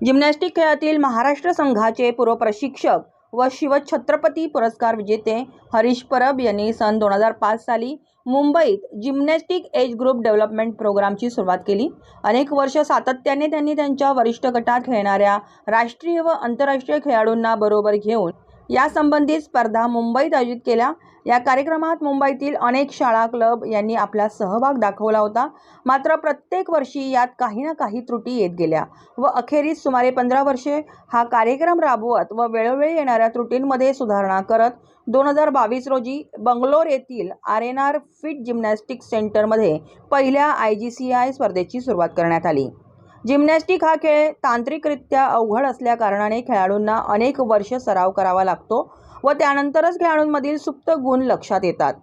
Gymnastic खेळातील महाराष्ट्र संघाचे पूर्व प्रशिक्षक व शिवछत्रपती पुरस्कार विजेते हरीश परब यांनी सन दोन हजार पाच साली मुंबईत जिम्नॅस्टिक एज ग्रुप डेव्हलपमेंट प्रोग्रामची सुरुवात केली. अनेक वर्ष सातत्याने त्यांनी त्यांच्या वरिष्ठ गटात खेळणाऱ्या राष्ट्रीय व आंतरराष्ट्रीय खेळाडूंना बरोबर घेऊन या संबंधित स्पर्धा मुंबईत आयोजित केल्या. या कार्यक्रमात मुंबईतील अनेक शाळा क्लब यांनी आपला सहभाग दाखवला होता. मात्र प्रत्येक वर्षी यात काही ना काही त्रुटी येत गेल्या व अखेरीस सुमारे पंधरा वर्षे हा कार्यक्रम राबवत व वेळोवेळी येणाऱ्या त्रुटींमध्ये सुधारणा करत दोन हजार बावीस रोजी बंगलोर येथील R N R fit gymnastic सेंटरमध्ये पहिल्या आय जी सी आय स्पर्धेची सुरुवात करण्यात आली. जिम्नॅस्टिक हा खेळ तांत्रिकरित्या अवघड असल्याकारणाने खेळाडूंना अनेक वर्ष सराव करावा लागतो व त्यानंतरच खेळाडूंमधील सुप्त गुण लक्षात येतात.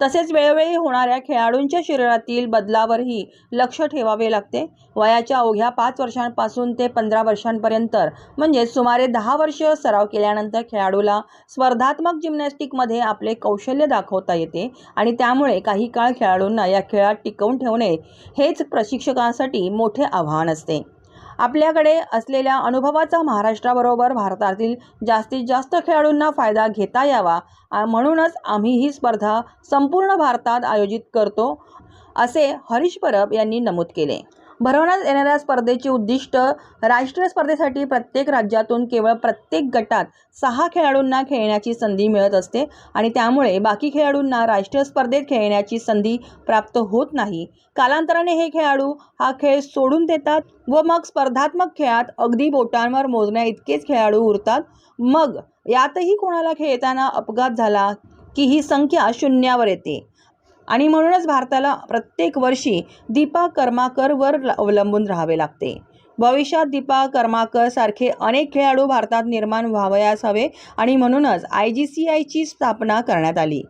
तसेच वेळोवेळी होणाऱ्या खेळाडूंच्या शरीरातील बदलावरही लक्ष ठेवावे लागते. वयाच्या अवघ्या पाच वर्षांपासून ते पंधरा वर्षांपर्यंत म्हणजे सुमारे दहा वर्ष सराव केल्यानंतर खेळाडूला स्पर्धात्मक जिम्नॅस्टिकमध्ये आपले कौशल्य दाखवता येते आणि त्यामुळे काही काळ खेळाडूंना या खेळात टिकवून ठेवणे हेच प्रशिक्षकांसाठी मोठे आव्हान असते. आपल्याकडे असलेल्या अनुभवाचा महाराष्ट्राबरोबर भारतातील जास्तीत जास्त खेळाडूंना फायदा घेता यावा म्हणूनच आम्ही ही स्पर्धा संपूर्ण भारतात आयोजित करतो असे हरीश परब यांनी नमूद केले. भरवण्यात येणाऱ्या स्पर्धेचे उद्दिष्ट राष्ट्रीय स्पर्धेसाठी प्रत्येक राज्यातून केवळ प्रत्येक गटात सहा खेळाडूंना खेळण्याची संधी मिळत असते आणि त्यामुळे बाकी खेळाडूंना राष्ट्रीय स्पर्धेत खेळण्याची संधी प्राप्त होत नाही. कालांतराने हे खेळाडू हा खेळ सोडून देतात व मग स्पर्धात्मक खेळात अगदी बोटांवर मोजण्या इतकेच खेळाडू उरतात. मग यातही कोणाला खेळताना अपघात झाला की ही संख्या शून्यावर येते? आणि म्हणूनच भारताला प्रत्येक वर्षी दीपा कर्माकरवर ल- अवलंबून राहावे लागते. भविष्यात दीपा कर्माकर सारखे अनेक खेळाडू भारतात निर्माण व्हावयास हवे आणि म्हणूनच आय जी सी आयची स्थापना करण्यात आली.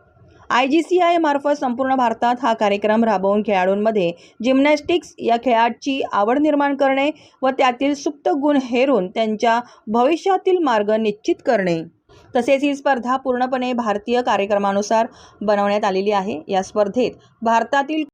आय जी सी आय मार्फत संपूर्ण भारतात हा कार्यक्रम राबवून खेळाडूंमध्ये जिम्नॅस्टिक्स या खेळाची आवड निर्माण करणे व त्यातील सुप्त गुण हेरून त्यांच्या भविष्यातील मार्ग निश्चित करणे. तसेच ही स्पर्धा पूर्णपणे भारतीय कार्यक्रमानुसार बनवण्यात आलेली आहे. या स्पर्धेत भारतातील